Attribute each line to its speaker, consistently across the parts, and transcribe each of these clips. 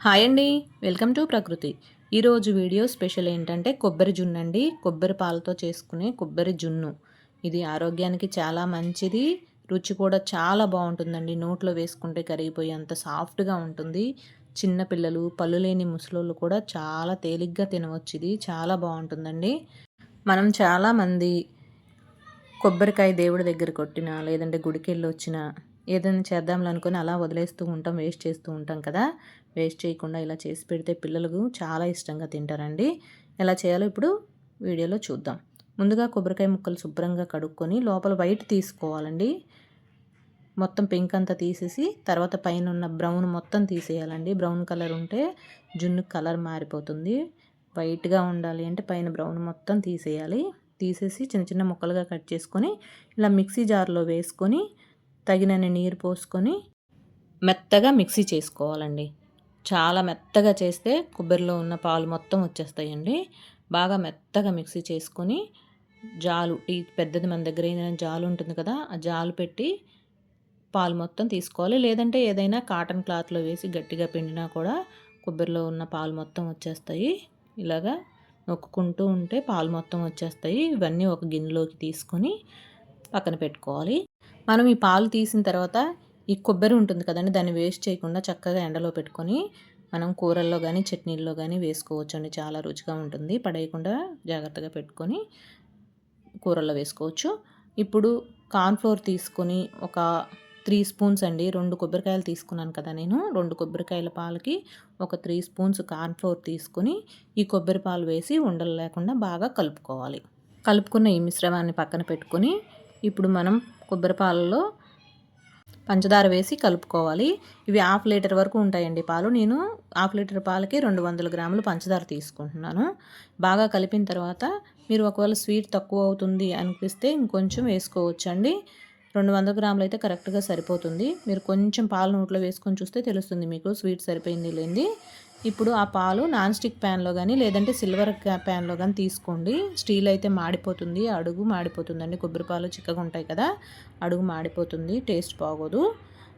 Speaker 1: Hi అండి. Welcome to ప్రకృతి. ఈరోజు వీడియో స్పెషల్ ఏంటంటే కొబ్బరి జున్ను అండి. కొబ్బరి పాలతో చేసుకునే కొబ్బరి జున్ను. ఇది ఆరోగ్యానికి చాలా మంచిది. రుచి కూడా చాలా బాగుంటుందండి. నోట్లో వేసుకుంటే కరిగిపోయేంత సాఫ్ట్గా ఉంటుంది. చిన్నపిల్లలు పళ్ళు లేని ముసలోళ్ళు కూడా చాలా తేలిగ్గా తినవచ్చు. ఇది చాలా బాగుంటుందండి. మనం చాలామంది కొబ్బరికాయ దేవుడి దగ్గర కొట్టినా లేదంటే గుడికెళ్ళి వచ్చినా ఏదైనా చేద్దాం అనుకుని అలా వదిలేస్తూ ఉంటాం వేస్ట్ చేస్తూ ఉంటాం కదా. వేస్ట్ చేయకుండా ఇలా చేసి పెడితే పిల్లలకు చాలా ఇష్టంగా తింటారండి. ఎలా చేయాలో ఇప్పుడు వీడియోలో చూద్దాం. ముందుగా కొబ్బరికాయ ముక్కలు శుభ్రంగా కడుక్కొని లోపల వైట్ తీసుకోవాలండి. మొత్తం పింక్ అంతా తీసేసి తర్వాత పైన ఉన్న బ్రౌన్ మొత్తం తీసేయాలండి. బ్రౌన్ కలర్ ఉంటే జున్ను కలర్ మారిపోతుంది. వైట్గా ఉండాలి అంటే పైన బ్రౌన్ మొత్తం తీసేయాలి. తీసేసి చిన్న చిన్న ముక్కలుగా కట్ చేసుకొని ఇలా మిక్సీ జార్లో వేసుకొని తగినన్ని నీరు పోసుకొని మెత్తగా మిక్సీ చేసుకోవాలండి. చాలా మెత్తగా చేస్తే కొబ్బరిలో ఉన్న పాలు మొత్తం వచ్చేస్తాయండి. బాగా మెత్తగా మిక్సీ చేసుకొని జాలు టీ పెద్దది మన దగ్గర ఏదైనా జాలు ఉంటుంది కదా ఆ జాలు పెట్టి పాలు మొత్తం తీసుకోవాలి. లేదంటే ఏదైనా కాటన్ క్లాత్లో వేసి గట్టిగా పిండినా కూడా కొబ్బరిలో ఉన్న పాలు మొత్తం వచ్చేస్తాయి. ఇలాగా నొక్కుంటూ ఉంటే పాలు మొత్తం వచ్చేస్తాయి. ఇవన్నీ ఒక గిన్నెలోకి తీసుకొని పక్కన పెట్టుకోవాలి. మనం ఈ పాలు తీసిన తర్వాత ఈ కొబ్బరి ఉంటుంది కదండి దాన్ని వేస్ట్ చేయకుండా చక్కగా ఎండలో పెట్టుకొని మనం కూరల్లో కానీ చట్నీల్లో కానీ వేసుకోవచ్చు అండి చాలా రుచిగా ఉంటుంది. పడేయకుండా జాగ్రత్తగా పెట్టుకొని కూరల్లో వేసుకోవచ్చు. ఇప్పుడు కార్న్ఫ్లోర్ తీసుకొని ఒక త్రీ స్పూన్స్ అండి రెండు కొబ్బరికాయలు తీసుకున్నాను కదా నేను. రెండు కొబ్బరికాయల పాలకి ఒక త్రీ స్పూన్స్ కార్న్ఫ్లోర్ తీసుకొని ఈ కొబ్బరి పాలు వేసి ఉండలు లేకుండా బాగా కలుపుకోవాలి. కలుపుకున్న ఈ మిశ్రమాన్ని పక్కన పెట్టుకొని ఇప్పుడు మనం కొబ్బరి పాలలో పంచదార వేసి కలుపుకోవాలి. ఇవి హాఫ్ లీటర్ వరకు ఉంటాయండి పాలు. నేను హాఫ్ లీటర్ పాలకి రెండు వందల గ్రాములు పంచదార తీసుకుంటున్నాను. బాగా కలిపిన తర్వాత మీరు ఒకవేళ స్వీట్ తక్కువ అవుతుంది అనిపిస్తే ఇంకొంచెం వేసుకోవచ్చండి. రెండు వందల గ్రాములు అయితే కరెక్ట్గా సరిపోతుంది. మీరు కొంచెం పాలు నోట్లో వేసుకొని చూస్తే తెలుస్తుంది మీకు స్వీట్ సరిపోయింది లేనిది ఇప్పుడు ఆ పాలు నాన్ స్టిక్ ప్యాన్లో కానీ లేదంటే సిల్వర్ ప్యాన్లో కానీ తీసుకోండి. స్టీల్ అయితే మాడిపోతుంది. అడుగు మాడిపోతుందండి. కొబ్బరి పాలు చిక్కగా ఉంటాయి కదా అడుగు మాడిపోతుంది. టేస్ట్ బాగోదు.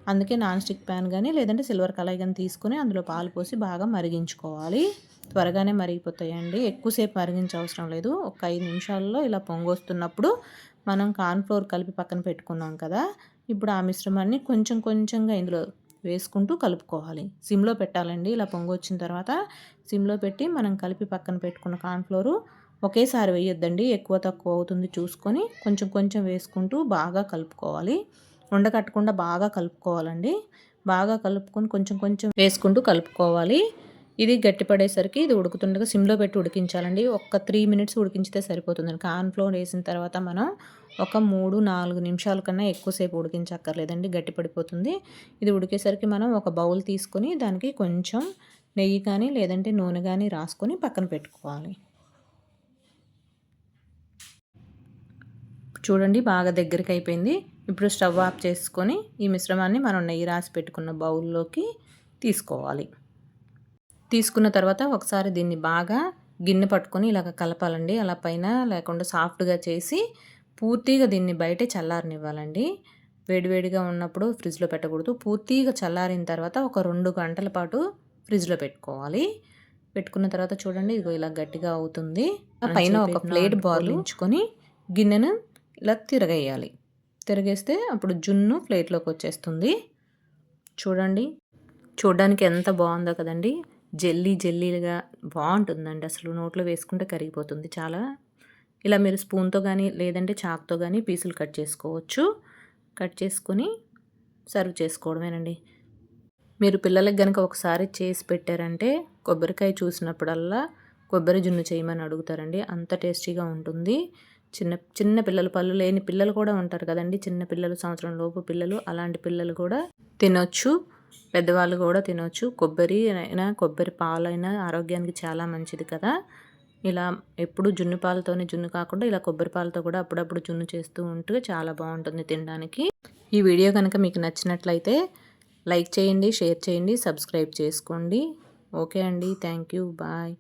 Speaker 1: అందుకే నాన్ స్టిక్ ప్యాన్ కానీ లేదంటే సిల్వర్ కళాయి కానీ తీసుకొని అందులో పాలు పోసి బాగా మరిగించుకోవాలి. త్వరగానే మరిగిపోతాయండి. ఎక్కువసేపు మరిగించే అవసరం లేదు. ఒక ఐదు నిమిషాల్లో ఇలా పొంగొస్తున్నప్పుడు మనం కార్న్ఫ్లోర్ కలిపి పక్కన పెట్టుకున్నాం కదా ఇప్పుడు ఆ మిశ్రమాన్ని కొంచెం కొంచెంగా ఇందులో వేసుకుంటూ కలుపుకోవాలి. సిమ్లో పెట్టాలండి. ఇలా పొంగు వచ్చిన తర్వాత సిమ్లో పెట్టి మనం కలిపి పక్కన పెట్టుకున్న కార్న్ఫ్లోరు ఒకేసారి వేయొద్దండి. ఎక్కువ తక్కువ అవుతుంది చూసుకొని కొంచెం కొంచెం వేసుకుంటూ బాగా కలుపుకోవాలి. ఉండకట్టకుండా బాగా కలుపుకోవాలండి. బాగా కలుపుకొని కొంచెం కొంచెం వేసుకుంటూ కలుపుకోవాలి. ఇది గట్టిపడేసరికి ఇది ఉడుకుతుండగా సిమ్లో పెట్టి ఉడికించాలండి. ఒక త్రీ మినిట్స్ ఉడికించితే సరిపోతుంది కార్న్ఫ్లోర్ వేసిన తర్వాత మనం ఒక మూడు నాలుగు నిమిషాల కన్నా ఎక్కువసేపు ఉడికించక్కర్లేదండి. గట్టిపడిపోతుంది. ఇది ఉడికేసరికి మనం ఒక బౌల్ తీసుకొని దానికి కొంచెం నెయ్యి కానీ లేదంటే నూనె కానీ రాసుకొని పక్కన పెట్టుకోవాలి. చూడండి బాగా దగ్గరికి అయిపోయింది. ఇప్పుడు స్టవ్ ఆఫ్ చేసుకొని ఈ మిశ్రమాన్ని మనం నెయ్యి రాసి పెట్టుకున్న బౌల్లోకి తీసుకోవాలి. తీసుకున్న తర్వాత ఒకసారి దీన్ని బాగా గిన్నె పట్టుకొని ఇలాగ కలపాలండి. అలా పైన లేకుండా సాఫ్ట్గా చేసి పూర్తిగా దీన్ని బయటే చల్లారనివ్వాలండి. వేడివేడిగా ఉన్నప్పుడు ఫ్రిడ్జ్లో పెట్టకూడదు. పూర్తిగా చల్లారిన తర్వాత ఒక రెండు గంటల పాటు ఫ్రిడ్జ్లో పెట్టుకోవాలి. పెట్టుకున్న తర్వాత చూడండి ఇదిగో ఇలా గట్టిగా అవుతుంది. పైన ఒక ప్లేట్ బాల్ ఉంచుకొని గిన్నెను ఇలా తిరగేయాలి. తిరగేస్తే అప్పుడు జున్ను ప్లేట్లోకి వచ్చేస్తుంది. చూడండి చూడడానికి ఎంత బాగుందో కదండి. జెల్లీ జెల్లీలుగా బాగుంటుందండి. అసలు నోట్లో వేసుకుంటే కరిగిపోతుంది చాలా. ఇలా మీరు స్పూన్తో కానీ లేదంటే చాక్తో కానీ పీసులు కట్ చేసుకోవచ్చు. కట్ చేసుకొని సర్వ్ చేసుకోవడమేనండి. మీరు పిల్లలకి కనుక ఒకసారి చేసి పెట్టారంటే కొబ్బరికాయ చూసినప్పుడల్లా కొబ్బరి జున్ను చేయమని అడుగుతారండి. అంత టేస్టీగా ఉంటుంది. చిన్న చిన్న పిల్లలు పళ్ళు లేని పిల్లలు కూడా ఉంటారు కదండి. చిన్న పిల్లలు సంవత్సరం లోపు పిల్లలు అలాంటి పిల్లలు కూడా తినొచ్చు. పెద్దవాళ్ళు కూడా తినొచ్చు. కొబ్బరి అయినా కొబ్బరి పాలైనా ఆరోగ్యానికి చాలా మంచిది కదా. ఇలా ఎప్పుడు జున్ను పాలతోనే జున్ను కాకుండా ఇలా కొబ్బరి పాలతో కూడా అప్పుడప్పుడు జున్ను చేస్తూ ఉంటే చాలా బాగుంటుంది తినడానికి. ఈ వీడియో కనుక మీకు నచ్చినట్లయితే లైక్ చేయండి షేర్ చేయండి సబ్స్క్రైబ్ చేసుకోండి. ఓకే అండి. Thank you. బాయ్.